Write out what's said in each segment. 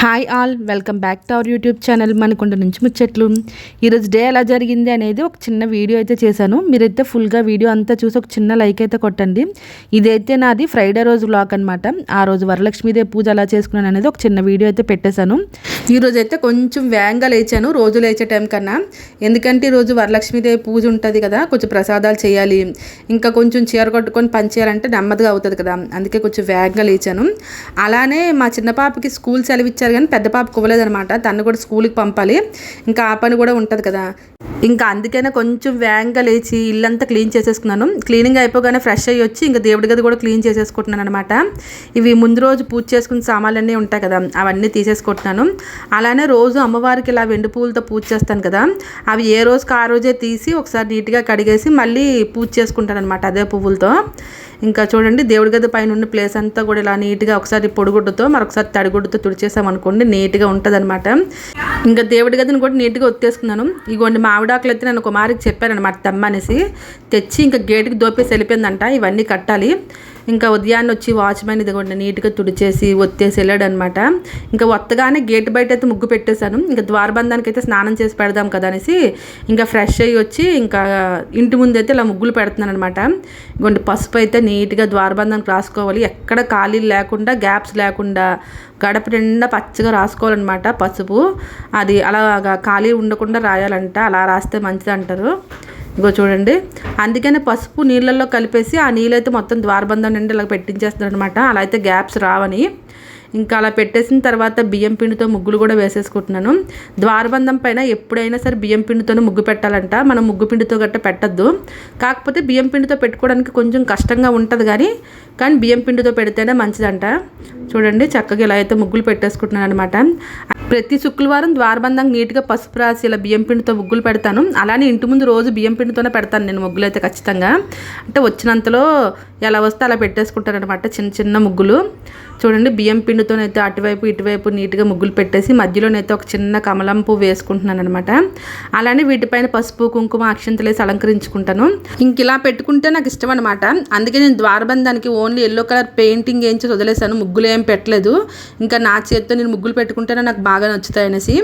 Hi all welcome back to our YouTube channel మనకుండ నుంచి ముచ్చట్లు. ఈరోజు డే ఎలా జరిగింది అనేది ఒక చిన్న వీడియో అయితే చేశాను. మీరైతే ఫుల్గా వీడియో అంతా చూసి ఒక చిన్న లైక్ అయితే కొట్టండి. ఇదైతే నాది ఫ్రైడే రోజు వ్లాగ్ అనమాట ఆ రోజు వరలక్ష్మీదేవి పూజ ఎలా చేసుకున్నాను అనేది ఒక చిన్న వీడియో అయితే పెట్టేశాను. ఈ అయితే కొంచెం వేగంగా లేచాను రోజు లేచే టైం కన్నా. ఎందుకంటే ఈరోజు వరలక్ష్మీదేవి పూజ ఉంటుంది కదా కొంచెం ప్రసాదాలు చేయాలి. ఇంకా కొంచెం చీర కొట్టుకొని పని చేయాలంటే నెమ్మదిగా అవుతుంది కదా అందుకే కొంచెం వేగంగా లేచాను. అలానే మా చిన్న పాపకి స్కూల్ సెలవు ఇచ్చారు కానీ పెద్ద పాపకు ఇవ్వలేదనమాట తను కూడా స్కూల్కి పంపాలి. ఇంకా ఆ పని కూడా ఉంటుంది కదా. ఇంకా అందుకనే కొంచెం వేగంగా లేచి ఇల్లంతా క్లీన్ చేసేసుకున్నాను. క్లీనింగ్ అయిపోగానే ఫ్రెష్ అయ్యి వచ్చి ఇంకా దేవుడి గది కూడా క్లీన్ చేసేసుకుంటున్నాను అనమాట ఇవి ముందు రోజు పూజ చేసుకున్న సామాన్లన్నీ ఉంటాయి కదా అవన్నీ తీసేసుకుంటున్నాను. అలానే రోజు అమ్మవారికి ఇలా వెండి పూలతో పూజ చేస్తాను కదా అవి ఏ రోజుకి ఆ రోజే తీసి ఒకసారి నీట్గా కడిగేసి మళ్ళీ పూజ చేసుకుంటాను అనమాట అదే పువ్వులతో. ఇంకా చూడండి దేవుడి గది పైన ఉన్న ప్లేస్ అంతా కూడా ఇలా నీట్గా ఒకసారి పొడిగుడ్డతో మరొకసారి తడిగుడ్డతో తుడిచేసాం అనుకోండి నీట్గా ఉంటుంది అనమాట ఇంకా దేవుడి గదిని కూడా నీట్గా ఒత్తేసుకున్నాను. ఇగోండి మామిడాకులు అయితే నన్ను కుమారికి చెప్పారనమాట తెమ్మనేసి తెచ్చి ఇంకా గేటుకి దోపేసి వెళ్ళిపోయిందంట ఇవన్నీ కట్టాలి. ఇంకా ఉదయాన్నే వచ్చి వాచ్మెన్ ఇదిగోండి నీట్గా తుడిచేసి ఒత్తేసి వెళ్ళాడు అనమాట ఇంకా ఒత్తగానే గేట్ బయట అయితే ముగ్గు పెట్టేశాను. ఇంకా ద్వారబంధానికి అయితే స్నానం చేసి పెడదాం కదా అనేసి ఇంకా ఫ్రెష్ అయ్యి వచ్చి ఇంకా ఇంటి ముందు అయితే ఇలా ముగ్గులు పెడుతున్నాను అనమాట ఇగోండి పసుపు అయితే నీట్గా ద్వారబంధానికి రాసుకోవాలి. ఎక్కడ ఖాళీలు లేకుండా గ్యాప్స్ లేకుండా గడప నిండా పచ్చగా రాసుకోవాలన్నమాట పసుపు. అది అలాగా ఖాళీ ఉండకుండా రాయాలంట. అలా రాస్తే మంచిది అంటారు ఇగో చూడండి. అందుకనే పసుపు నీళ్ళల్లో కలిపేసి ఆ నీళ్ళైతే మొత్తం ద్వారబంధం నుండి ఇలా పెట్టించేస్తారు అనమాట అలా అయితే గ్యాప్స్ రావని. ఇంకా అలా పెట్టేసిన తర్వాత బియ్యం పిండితో ముగ్గులు కూడా వేసేసుకుంటున్నాను. ద్వారబంధం పైన ఎప్పుడైనా సరే బియ్యం పిండితోనే ముగ్గు పెట్టాలంట. మనం ముగ్గు పిండితో గట్ట పెట్టద్దు. కాకపోతే బియ్యం పిండితో పెట్టుకోవడానికి కొంచెం కష్టంగా ఉంటుంది కానీ కానీ బియ్యం పిండితో పెడితేనే మంచిదంట. చూడండి చక్కగా ఇలా అయితే ముగ్గులు పెట్టేసుకుంటున్నాను అనమాట ప్రతి శుక్రవారం ద్వారబంధం నీట్గా పసుపు రాసి ఇలా బియ్యం పిండితో ముగ్గులు పెడతాను. అలానే ఇంటి ముందు రోజు బియ్యం పిండితోనే పెడతాను నేను ముగ్గులు అయితే ఖచ్చితంగా. అంటే వచ్చినంతలో ఎలా వస్తే అలా పెట్టేసుకుంటాను అనమాట చిన్న చిన్న ముగ్గులు. చూడండి బియ్యం పిండి పిండితోనైతే అటువైపు ఇటువైపు నీట్గా ముగ్గులు పెట్టేసి మధ్యలోనైతే ఒక చిన్న కమలం పువ్వు వేసుకుంటున్నాను అనమాట అలానే వీటిపైన పసుపు కుంకుమ అక్షంతలు వేసి అలంకరించుకుంటాను. ఇంక ఇలా పెట్టుకుంటే నాకు ఇష్టం అనమాట అందుకే నేను ద్వారబంధానికి ఓన్లీ ఎల్లో కలర్ పెయింటింగ్ వేయించి వదిలేసాను ముగ్గులు ఏం పెట్టలేదు. ఇంకా నా చేతితో నేను ముగ్గులు పెట్టుకుంటేనే నాకు బాగా నచ్చుతాయి అనేసి.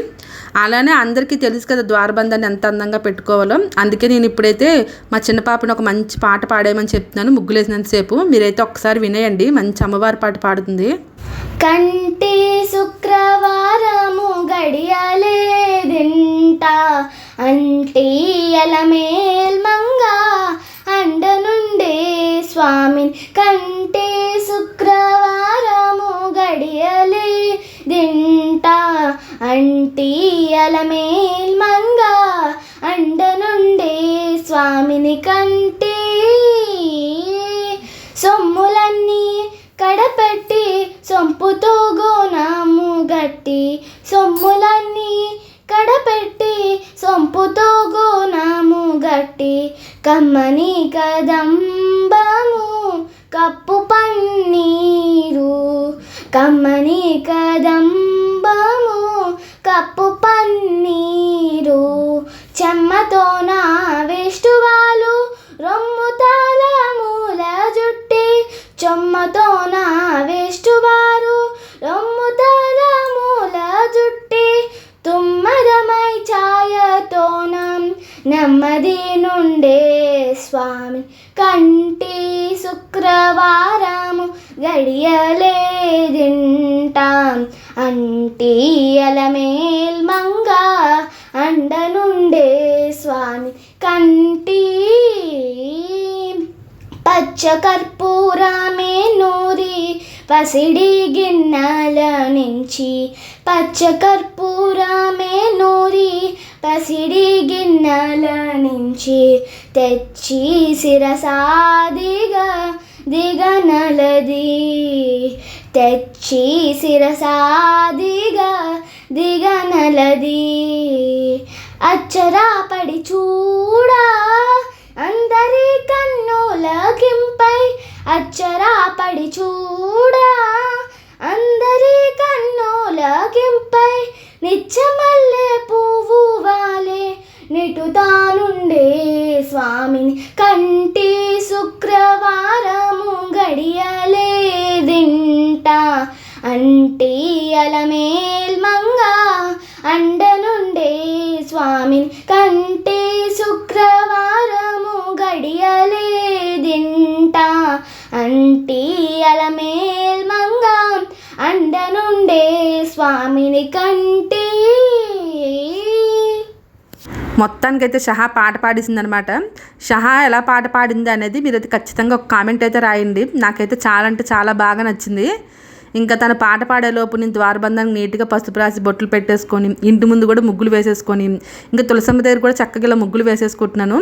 అలానే అందరికీ తెలుసు కదా ద్వారబంధాన్ని ఎంత అందంగా పెట్టుకోవాలో. అందుకే నేను ఇప్పుడైతే మా చిన్న పాపని ఒక మంచి పాట పాడేయమని చెప్తున్నాను ముగ్గులు వేసినంతసేపు మీరైతే ఒకసారి వినేయండి మంచి అమ్మవారి పాట పాడుతుంది. కంటి శుక్రవారము గడియలేదింట. అంటి అలమేల్మంగా అండ అండనుండే స్వామి కంటి శుక్రవారము గడియలేదింట. అంటి అలమేల్మంగా అండ అండనుండే స్వామిని కంటి సొమ్ములన్నీ కడపెట్టి సొంపుతో గోనాము గట్టి సొమ్ములన్నీ కడపెట్టి సొంపుతో గోనాము గట్టి కమ్మని కదంబము కప్పు పన్నీరు. కమ్మని కదంబము కప్పు పన్నీరు. చెమ్మతో నా వేష్టువాలు రొమ్ము తాళమూల జుట్టి చొమ్మతో నా వేష్టువారు రొమ్ము తాళమూల జుట్టి తుమ్మరమై ఛాయతోనం నెమ్మది నుండే స్వామి కంటి శుక్రవారము గడియలేదింటాం. అంటి అలమేల్మంగా అండ నుండే స్వామి కంటి పచ్చ కర్పూరా పసిడి గిన్నెల నుంచి పచ్చ కర్పూరమే నూరి పసిడి గిన్నెల నుంచి తెచ్చి శిరసాదిగా దిగనలది. తెచ్చి శిరసాదిగా దిగనలది. అచ్చరా పడి చూడా అందరి కన్నులకింపై అచ్చరా పడి చూ స్వామిని కంటి శుక్రవారము గడియలేదింట. అంటే అలమేల్మంగ అండనుండే స్వామిని కంటి శుక్రవారము గడియలేదింట. అంటే అలమేల్మంగ అండనుండే స్వామిని కంటి మొత్తానికైతే షహా పాట పాడేసిందనమాట. షహా ఎలా పాట పాడింది అనేది మీరైతే ఖచ్చితంగా ఒక కామెంట్ అయితే రాయండి. నాకైతే చాలా అంటే చాలా బాగా నచ్చింది. ఇంకా తన పాట పాడే లోపు నేను ద్వారబంధానికి నీట్గా పసుపు రాసి బొట్లు పెట్టేసుకొని ఇంటి ముందు కూడా ముగ్గులు వేసేసుకొని ఇంకా తులసమ్మ దగ్గర కూడా చక్కగా ఇలా ముగ్గులు వేసేసుకుంటున్నాను.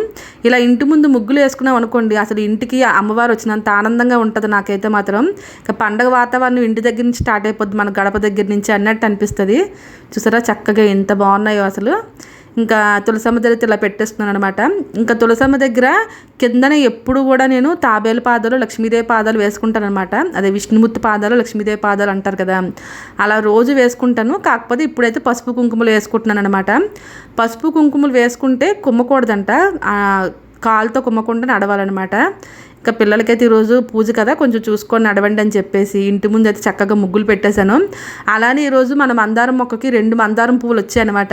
ఇలా ఇంటి ముందు ముగ్గులు వేసుకున్నాం అనుకోండి అసలు ఇంటికి అమ్మవారు వచ్చినంత ఆనందంగా ఉంటుంది నాకైతే మాత్రం. ఇంకా పండగ వాతావరణం ఇంటి దగ్గర నుంచి స్టార్ట్ అయిపోద్ది మన గడప దగ్గర నుంచి అన్నట్టు అనిపిస్తుంది. చూసారా చక్కగా ఎంత బాగున్నాయో అసలు. ఇంకా తులసమ్మ దగ్గర ఇలా పెట్టేస్తున్నాను అనమాట ఇంకా తులసమ్మ దగ్గర కిందన ఎప్పుడు కూడా నేను తాబేలు పాదాలు లక్ష్మీదేవి పాదాలు వేసుకుంటాను అనమాట అదే విష్ణుమూర్తి పాదాలు లక్ష్మీదేవి పాదాలు అంటారు కదా. అలా రోజు వేసుకుంటాను. కాకపోతే ఇప్పుడైతే పసుపు కుంకుమలు వేసుకుంటున్నాను అనమాట పసుపు కుంకుమలు వేసుకుంటే కుమ్మకూడదంట. కాలుతో కుమ్మకుండా నడవాలన్నమాట. ఇంకా పిల్లలకైతే ఈరోజు పూజ కదా కొంచెం చూసుకొని నడవండి అని చెప్పేసి ఇంటి ముందు అయితే చక్కగా ముగ్గులు పెట్టేశాను. అలానే ఈరోజు మన మందారం మొక్కకి రెండు మందారం పువ్వులు వచ్చాయన్నమాట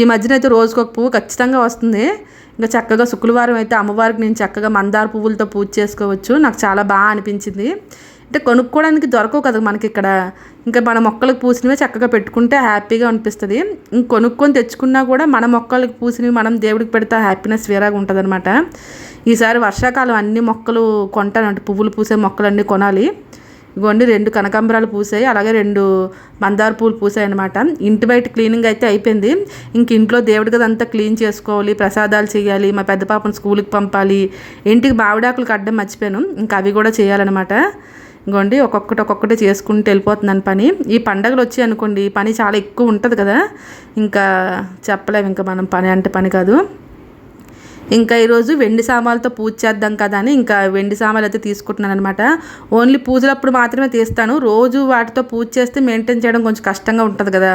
ఈ మధ్యన అయితే రోజుకు ఒక పువ్వు ఖచ్చితంగా వస్తుంది. ఇంకా చక్కగా శుక్రవారం అయితే అమ్మవారికి నేను చక్కగా మందార పువ్వులతో పూజ చేసుకోవచ్చు. నాకు చాలా బాగా అనిపించింది. అంటే కొనుక్కోవడానికి దొరకవు కదా మనకి ఇక్కడ. ఇంకా మన మొక్కలకు పూసినవే చక్కగా పెట్టుకుంటే హ్యాపీగా అనిపిస్తుంది. ఇంక కొనుక్కొని తెచ్చుకున్నా కూడా మన మొక్కలకు పూసినవి మనం దేవుడికి పెడితే హ్యాపీనెస్ వేరేగా ఉంటుంది అనమాట ఈసారి వర్షాకాలం అన్ని మొక్కలు కొంటాను అంటే పువ్వులు పూసే మొక్కలన్నీ కొనాలి. ఇగోండి రెండు కనకాంబరాలు పూసాయి అలాగే రెండు మందార పూలు పూసాయి అనమాట ఇంటి బయట క్లీనింగ్ అయితే అయిపోయింది. ఇంక ఇంట్లో దేవుడి గదంతా క్లీన్ చేసుకోవాలి ప్రసాదాలు చేయాలి మా పెద్ద పాపను స్కూల్కి పంపాలి ఇంటికి బావిడాకులు కట్టడం మర్చిపోయాను. ఇంకా అవి కూడా చేయాలన్నమాట. ఇంకోండి ఒక్కొక్కటి ఒక్కొక్కటి చేసుకుంటూ వెళ్ళిపోతున్నాను పని. ఈ పండగలు వచ్చాయి అనుకోండి ఈ పని చాలా ఎక్కువ ఉంటుంది కదా. ఇంకా చెప్పలేము ఇంకా మనం పని అంటే పని కాదు. ఇంకా ఈరోజు వెండి సామాన్లతో పూజ చేద్దాం కదా అని ఇంకా వెండి సామాన్లు అయితే తీసుకుంటున్నాను అనమాట ఓన్లీ పూజలప్పుడు మాత్రమే తీస్తాను. రోజు వాటితో పూజ చేస్తే మెయింటైన్ చేయడం కొంచెం కష్టంగా ఉంటుంది కదా.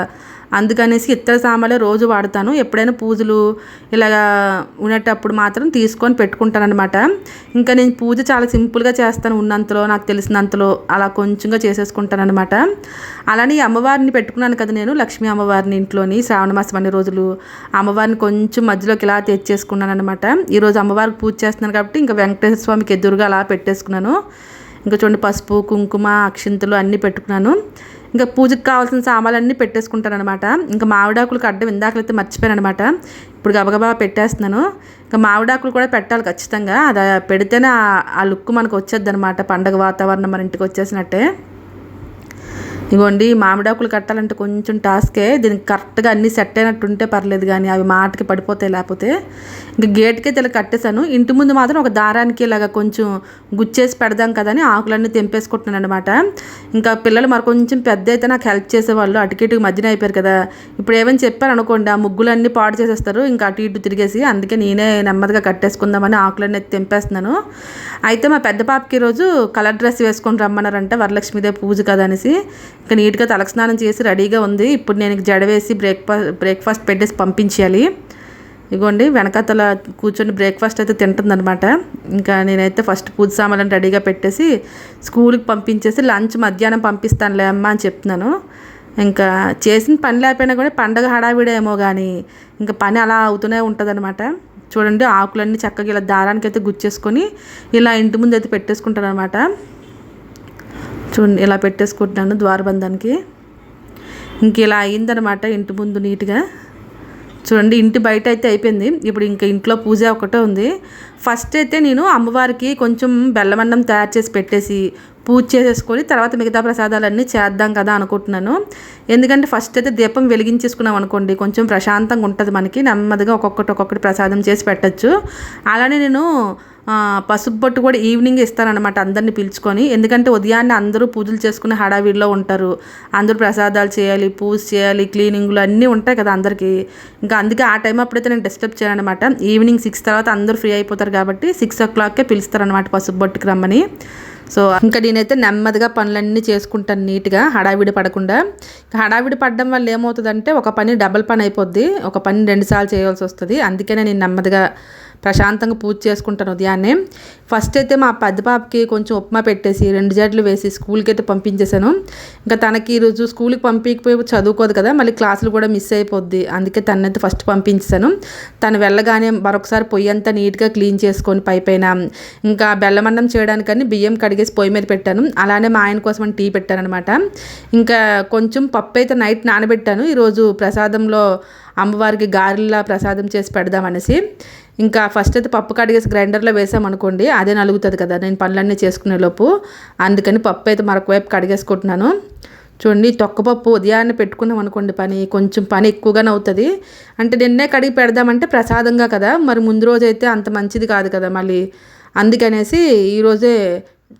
అందుకనేసి ఇతర సామాన్లే రోజు వాడతాను. ఎప్పుడైనా పూజలు ఇలాగా ఉండేటప్పుడు మాత్రం తీసుకొని పెట్టుకుంటానమాట ఇంకా నేను పూజ చాలా సింపుల్గా చేస్తాను ఉన్నంతలో నాకు తెలిసినంతలో అలా కొంచెంగా చేసేసుకుంటానమాట అలానే అమ్మవారిని పెట్టుకున్నాను కదా నేను లక్ష్మీ అమ్మవారిని ఇంట్లోని శ్రావణ మాసం అన్ని రోజులు. అమ్మవారిని కొంచెం మధ్యలోకి ఇలా తెచ్చేసుకున్నాను అనమాట ఈరోజు అమ్మవారికి పూజ చేస్తున్నాను కాబట్టి ఇంకా వెంకటేశ్వర స్వామికి ఎదురుగా అలా పెట్టేసుకున్నాను. ఇంకా చూడండి పసుపు కుంకుమ అక్షింతలు అన్నీ పెట్టుకున్నాను. ఇంకా పూజకి కావాల్సిన సామాన్లన్నీ పెట్టేసుకుంటాను అనమాట ఇంకా మామిడాకులకు అడ్డం ఇందాకలైతే మర్చిపోయాను అనమాట ఇప్పుడు గబగబా పెట్టేస్తున్నాను. ఇంకా మామిడాకులు కూడా పెట్టాలి ఖచ్చితంగా. అది పెడితేనే ఆ- ఆ లుక్ మనకు వచ్చేది అనమాట పండగ వాతావరణం మన ఇంటికి వచ్చేసినట్టే. ఇగోండి మామిడాకులు కట్టాలంటే కొంచెం టాస్కే. దీనికి కరెక్ట్గా అన్నీ సెట్ అయినట్టు ఉంటే పర్లేదు కానీ అవి మాటకి పడిపోతాయి లేకపోతే. ఇంకా గేట్కే ఇలా కట్టేశాను. ఇంటి ముందు మాత్రం ఒక దారానికి ఇలాగ కొంచెం గుచ్చేసి పెడదాం కదా అని ఆకులన్నీ తెంపేసుకుంటున్నాను అనమాట ఇంకా పిల్లలు మరి కొంచెం పెద్ద అయితే నాకు హెల్ప్ చేసేవాళ్ళు. అటుకి ఇటుకి మధ్యన అయిపోయారు కదా. ఇప్పుడు ఏమని చెప్పారు అనుకోండి ఆ ముగ్గులన్నీ పాడు చేసేస్తారు. ఇంకా అటు ఇటు తిరిగేసి అందుకే నేనే నెమ్మదిగా కట్టేసుకుందామని ఆకులన్నీ తెంపేస్తున్నాను. అయితే మా పెద్ద పాపకి ఈరోజు కలర్ డ్రెస్ వేసుకొని రమ్మన్నారంట వరలక్ష్మీదేవి పూజ కదా అనేసి. ఇంకా నీట్గా తలస్నానం చేసి రెడీగా ఉంది. ఇప్పుడు నేను జడ వేసి బ్రేక్ఫాస్ట్ బ్రేక్ఫాస్ట్ పెట్టేసి పంపించాలి. ఇగోండి వెనకతల కూర్చొని బ్రేక్ఫాస్ట్ అయితే తింటుందనమాట ఇంకా నేనైతే ఫస్ట్ పూజ సామాన్లను రెడీగా పెట్టేసి స్కూల్కి పంపించేసి లంచ్ మధ్యాహ్నం పంపిస్తానులే అమ్మ అని చెప్తున్నాను. ఇంకా చేసిన పని లేకపోయినా కూడా పండగ హడావిడేమో కానీ ఇంకా పని అలా అవుతూనే ఉంటుందన్నమాట. చూడండి ఆకులన్నీ చక్కగా ఇలా దారానికి అయితే గుచ్చేసుకొని ఇలా ఇంటి ముందు అయితే పెట్టేసుకుంటాను అనమాట చూడండి ఇలా పెట్టేసుకుంటున్నాను ద్వారబంధానికి. ఇంక ఇలా అయిందనమాట ఇంటి ముందు నీట్గా. చూడండి ఇంటి బయట అయితే అయిపోయింది. ఇప్పుడు ఇంకా ఇంట్లో పూజ ఒకటే ఉంది. ఫస్ట్ అయితే నేను అమ్మవారికి కొంచెం బెల్లమన్నం తయారు చేసి పెట్టేసి పూజ చేసేసుకొని తర్వాత మిగతా ప్రసాదాలన్నీ చేద్దాం కదా అనుకుంటున్నాను. ఎందుకంటే ఫస్ట్ అయితే దీపం వెలిగించేసుకున్నాం అనుకోండి కొంచెం ప్రశాంతంగా ఉంటుంది మనకి. నెమ్మదిగా ఒక్కొక్కటి ఒక్కొక్కటి ప్రసాదం చేసి పెట్టచ్చు. అలానే నేను పసుపు బొట్టు కూడా ఈవినింగ్ ఇస్తారనమాట అందరిని పిలుచుకొని. ఎందుకంటే ఉదయాన్నే అందరూ పూజలు చేసుకునే హడావిడిలో ఉంటారు. అందరూ ప్రసాదాలు చేయాలి పూజ చేయాలి క్లీనింగ్లు అన్నీ ఉంటాయి కదా అందరికీ. ఇంకా అందుకే ఆ టైం అప్పుడైతే నేను డిస్టర్బ్ చేయనమాట ఈవినింగ్ సిక్స్ తర్వాత అందరూ ఫ్రీ అయిపోతారు కాబట్టి సిక్స్ ఓ క్లాక్కే పిలుస్తారనమాట పసుపు బొట్టుకి రమ్మని. సో ఇంకా నేనైతే నెమ్మదిగా పనులన్నీ చేసుకుంటాను నీట్గా హడావిడి పడకుండా. హడావిడి పడడం వల్ల ఏమవుతుందంటే ఒక పని డబల్ పని అయిపోద్ది. ఒక పని రెండుసార్లు చేయాల్సి వస్తుంది. అందుకనే నేను నెమ్మదిగా ప్రశాంతంగా పూజ చేసుకుంటాను ఉదయాన్నే. ఫస్ట్ అయితే మా పెద్ద పాపకి కొంచెం ఉప్మా పెట్టేసి రెండు జడ్లు వేసి స్కూల్కి అయితే పంపించేశాను. ఇంకా తనకి ఈరోజు స్కూల్కి పంపించకపోయి చదువుకోదు కదా మళ్ళీ క్లాసులు కూడా మిస్ అయిపోద్ది. అందుకే తనైతే ఫస్ట్ పంపించేశాను. తను వెళ్ళగానే మరొకసారి పొయ్యి అంతా నీట్గా క్లీన్ చేసుకొని పైపైన ఇంకా బెల్లమన్నం చేయడానికని బియ్యం కడిగి కడిగేసి పొయ్యి మీద పెట్టాను. అలానే మా ఆయన కోసం టీ పెట్టాను అనమాట ఇంకా కొంచెం పప్పు అయితే నైట్ నానబెట్టాను. ఈరోజు ప్రసాదంలో అమ్మవారికి గారెల్లా ప్రసాదం చేసి పెడదామనేసి ఇంకా ఫస్ట్ అయితే పప్పు కడిగేసి గ్రైండర్లో వేసామనుకోండి అదే నలుగుతుంది కదా నేను పనులన్నీ చేసుకునే లోపు. అందుకని పప్పు అయితే మరొక వైపు కడిగేసుకుంటున్నాను చూడండి తొక్కపప్పు ఉదయాన్నే పెట్టుకున్నాం అనుకోండి పని కొంచెం పని ఎక్కువగానే అవుతుంది. అంటే నిన్నే కడిగి పెడదామంటే ప్రసాదంగా కదా మరి ముందు రోజు అయితే అంత మంచిది కాదు కదా మళ్ళీ. అందుకనేసి ఈరోజే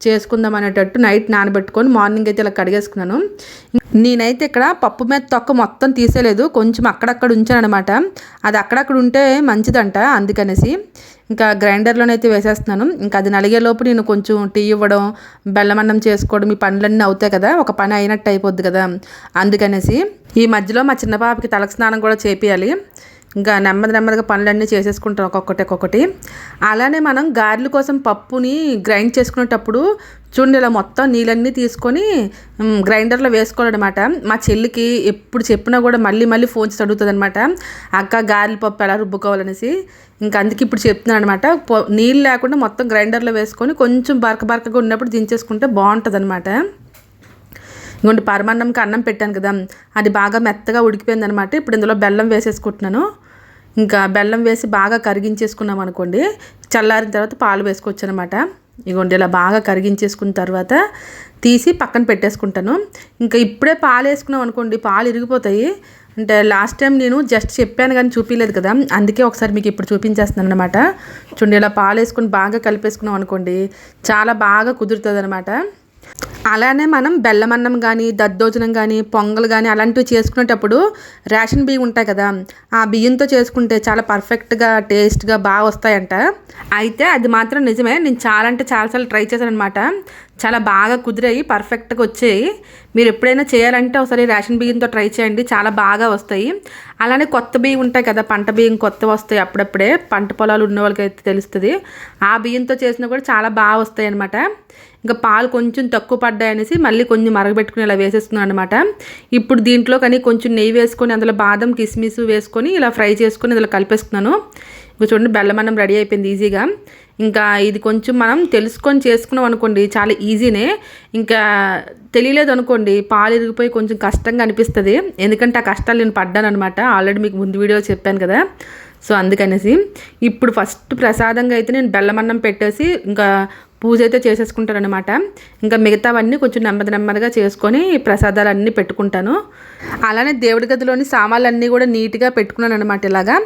చేసుకుందాం అనేటట్టు నైట్ నానబెట్టుకొని మార్నింగ్ అయితే ఇలా కడిగేసుకున్నాను. నేనైతే ఇక్కడ పప్పు మీద తొక్క మొత్తం తీసేయలేదు. కొంచెం అక్కడక్కడ ఉంచాను అనమాట అది అక్కడక్కడ ఉంటే మంచిదంట అందుకనేసి. ఇంకా గ్రైండర్లోనైతే వేసేస్తున్నాను. ఇంకా అది నలిగే లోపు నేను కొంచెం టీ ఇవ్వడం బెల్లమన్నం చేసుకోవడం ఈ పనులన్నీ అవుతాయి కదా. ఒక పని అయినట్టు అయిపోద్ది కదా. అందుకనేసి ఈ మధ్యలో మా చిన్న పాపకి తలకు స్నానం కూడా చేపియాలి. ఇంకా నెమ్మది నెమ్మదిగా పనులన్నీ చేసేసుకుంటాం ఒక్కొక్కటి ఒక్కొక్కటి. అలానే మనం గారెల కోసం పప్పుని గ్రైండ్ చేసుకునేటప్పుడు చూడండి ఇలా మొత్తం నీళ్ళన్నీ తీసుకొని గ్రైండర్లో వేసుకోవాలన్నమాట. మా చెల్లికి ఎప్పుడు చెప్పినా కూడా మళ్ళీ మళ్ళీ ఫోన్ చేసి అడుగుతుంది అనమాట అక్క గారెల పప్పు ఎలా రుబ్బుకోవాలనేసి. ఇంకా అందుకే ఇప్పుడు చెప్తున్నాను అనమాట నీళ్ళు లేకుండా మొత్తం గ్రైండర్లో వేసుకొని కొంచెం బరక బరకగా ఉన్నప్పుడు దించేసుకుంటే బాగుంటుంది అనమాట ఇంకొండి పరమాన్నంకి అన్నం పెట్టాను కదా అది బాగా మెత్తగా ఉడికిపోయింది అనమాట ఇప్పుడు ఇందులో బెల్లం వేసేసుకుంటున్నాను. ఇంకా బెల్లం వేసి బాగా కరిగించేసుకున్నాం అనుకోండి చల్లారిన తర్వాత పాలు వేసుకోవచ్చు అనమాట ఇగోండి ఇలా బాగా కరిగించేసుకున్న తర్వాత తీసి పక్కన పెట్టేసుకుంటాను. ఇంకా ఇప్పుడే పాలు వేసుకున్నాం అనుకోండి పాలు ఇరిగిపోతాయి. అంటే లాస్ట్ టైం నేను జస్ట్ చెప్పాను కానీ చూపించలేదు కదా అందుకే ఒకసారి మీకు ఇప్పుడు చూపించేస్తున్నాను అనమాట చూడండి ఇలా పాలు వేసుకుని బాగా కలిపేసుకున్నాం అనుకోండి చాలా బాగా కుదురుతుంది అనమాట అలానే మనం బెల్లమన్నం కానీ దద్దోజనం కానీ పొంగల్ కానీ అలాంటివి చేసుకునేటప్పుడు రేషన్ బియ్యం ఉంటాయి కదా ఆ బియ్యంతో చేసుకుంటే చాలా పర్ఫెక్ట్గా టేస్ట్గా బాగా వస్తాయంట. అయితే అది మాత్రం నిజమే నేను చాలా అంటే చాలాసార్లు ట్రై చేశాను అనమాట చాలా బాగా కుదిరాయి పర్ఫెక్ట్గా వచ్చాయి. మీరు ఎప్పుడైనా చేయాలంటే ఒకసారి రేషన్ బియ్యంతో ట్రై చేయండి చాలా బాగా వస్తాయి. అలానే కొత్త బియ్యం ఉంటాయి కదా పంట బియ్యం కొత్త వస్తాయి అప్పుడప్పుడే. పంట పొలాలు ఉన్న వాళ్ళకి అయితే తెలుస్తుంది. ఆ బియ్యంతో చేసినా కూడా చాలా బాగా వస్తాయి అనమాట ఇంకా పాలు కొంచెం తక్కువ పడ్డాయి అనేసి మళ్ళీ కొంచెం మరగబెట్టుకుని ఇలా వేసేస్తున్నాను అనమాట ఇప్పుడు దీంట్లో కానీ కొంచెం నెయ్యి వేసుకొని అందులో బాదం కిస్మిస్ వేసుకొని ఇలా ఫ్రై చేసుకొని ఇందులో కలిపేసుకున్నాను. ఇంకా చూడండి బెల్లమన్నం రెడీ అయిపోయింది ఈజీగా. ఇంకా ఇది కొంచెం మనం తెలుసుకొని చేసుకున్నాం అనుకోండి చాలా ఈజీనే. ఇంకా తెలియలేదు అనుకోండి పాలు ఇరిగిపోయి కొంచెం కష్టంగా అనిపిస్తుంది. ఎందుకంటే ఆ కష్టాలు నేను పడ్డాను అనమాట ఆల్రెడీ మీకు ముందు వీడియో చెప్పాను కదా. సో అందుకనేసి ఇప్పుడు ఫస్ట్ ప్రసాదంగా అయితే నేను బెల్లమన్నం పెట్టేసి ఇంకా పూజ అయితే చేసేసుకుంటాను అనమాట ఇంకా మిగతావన్నీ కొంచెం నెమ్మది నెమ్మదిగా చేసుకొని ప్రసాదాలు అన్నీ పెట్టుకుంటాను. అలానే దేవుడి గదిలోని సామాన్లు కూడా నీట్గా పెట్టుకున్నాను అనమాట ఇలాగా.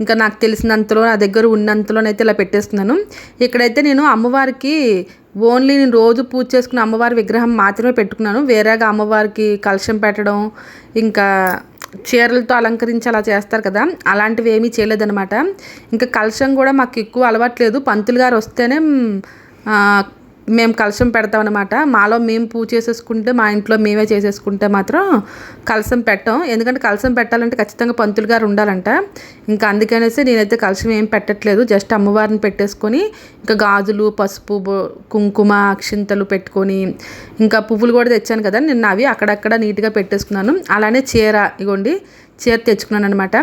ఇంకా నాకు తెలిసినంతలో నా దగ్గర ఉన్నంతలోనైతే ఇలా పెట్టేస్తున్నాను. ఇక్కడైతే నేను అమ్మవారికి ఓన్లీ నేను రోజు పూజ చేసుకున్న అమ్మవారి విగ్రహం మాత్రమే పెట్టుకున్నాను. వేరేగా అమ్మవారికి కలశం పెట్టడం ఇంకా చీరలతో అలంకరించి అలా చేస్తారు కదా. అలాంటివి ఏమీ చేయలేదనమాట ఇంకా కలశం కూడా మాకు ఎక్కువ అలవాట్లేదు పంతులు గారు వస్తేనే మేము కలశం పెడతామన్నమాట మాలో మేము పూజ చేసేసుకుంటే మా ఇంట్లో మేమే చేసేసుకుంటే మాత్రం కలశం పెట్టాం. ఎందుకంటే కలశం పెట్టాలంటే ఖచ్చితంగా పంతులు గారు ఉండాలంట. ఇంకా అందుకనేసి నేనైతే కలశం ఏం పెట్టట్లేదు. జస్ట్ అమ్మవారిని పెట్టేసుకొని ఇంకా గాజులు పసుపు కుంకుమ అక్షింతలు పెట్టుకొని ఇంకా పువ్వులు కూడా తెచ్చాను కదా నిన్న అవి అక్కడక్కడ నీట్గా పెట్టేసుకున్నాను. అలానే చీర ఇగోండి చీర తెచ్చుకున్నాను అనమాట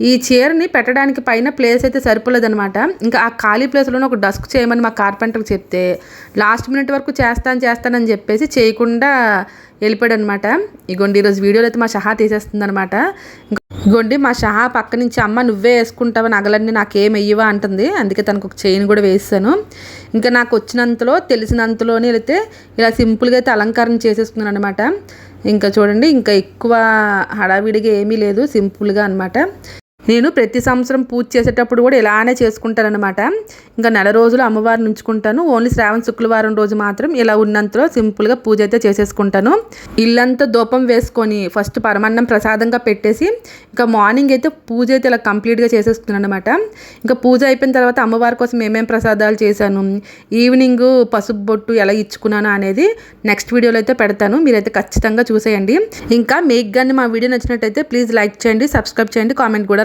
ఈ చీరని పెట్టడానికి పైన ప్లేస్ అయితే సరిపోలేదనమాట ఇంకా ఆ ఖాళీ ప్లేస్లోనే ఒక డస్క్ చేయమని మా కార్పెంటర్కి చెప్తే లాస్ట్ మినిట్ వరకు చేస్తాను చేస్తానని చెప్పేసి చేయకుండా వెళ్ళిపోయాడు అనమాట ఇగోండి ఈరోజు వీడియోలో అయితే మా షహా తీసేస్తుంది అనమాట ఇగోండి మా షహా పక్క నుంచి అమ్మ నువ్వే వేసుకుంటావా? నగలన్నీ నాకేం వెయ్యవా అంటుంది. అందుకే తనకు ఒక చైన్ కూడా వేసాను ఇంకా నాకు వచ్చినంతలో తెలిసినంతలోనే వెళితే ఇలా సింపుల్గా అయితే అలంకారం చేసేసుకున్నాను అనమాట ఇంకా చూడండి ఇంకా ఎక్కువ హడావిడిగా ఏమీ లేదు సింపుల్గా అనమాట నేను ప్రతి సంవత్సరం పూజ చేసేటప్పుడు కూడా ఇలానే చేసుకుంటాను అనమాట ఇంకా నెల రోజులు అమ్మవారిని ఉంచుకుంటాను. ఓన్లీ శ్రావణ శుక్రవారం రోజు మాత్రం ఇలా ఉన్నంతలో సింపుల్గా పూజ అయితే చేసేసుకుంటాను. ఇల్లంతా దూపం వేసుకొని ఫస్ట్ పరమాన్నం ప్రసాదంగా పెట్టేసి ఇంకా మార్నింగ్ అయితే పూజ అయితే ఇలా కంప్లీట్గా చేసేసుకున్నాను అనమాట ఇంకా పూజ అయిపోయిన తర్వాత అమ్మవారి కోసం ఏమేమి ప్రసాదాలు చేశాను ఈవినింగ్ పసుపు బొట్టు ఎలా ఇచ్చుకున్నాను అనేది నెక్స్ట్ వీడియోలో అయితే పెడతాను. మీరైతే ఖచ్చితంగా చూసేయండి. ఇంకా మీకు కానీ మా వీడియో నచ్చినట్టయితే ప్లీజ్ లైక్ చేయండి సబ్స్క్రైబ్ చేయండి కామెంట్ కూడా